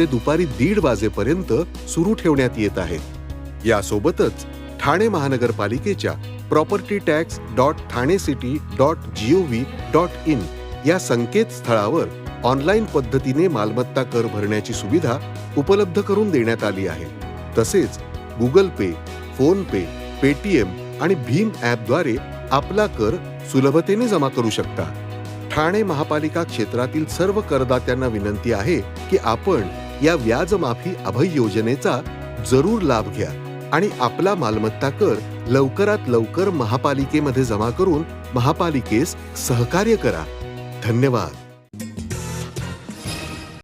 ते दुपारी दीड वाजेपर्यंत सुरू ठेवण्यात येत आहे यासोबतच ठाणे महानगरपालिकेच्या property tax dot Thane city dot G O V dot in या संकेतस्थळावर ऑनलाईन पद्धतीने मालमत्ता कर भरण्याची सुविधा उपलब्ध करून देण्यात आली आहे. तसेच गुगल पे फोन पे पेटीएम आणि भीम ॲपद्वारे आपला कर सुलभतेने जमा करू शकता. ठाणे महापालिका क्षेत्रातील सर्व करदात्यांना विनंती आहे की आपण या व्याज माफी अभय योजनेचा जरूर लाभ घ्या आणि आपला मालमत्ता कर लवकरात लवकर महापालिकेमध्ये जमा करून महापालिकेस सहकार्य करा. धन्यवाद.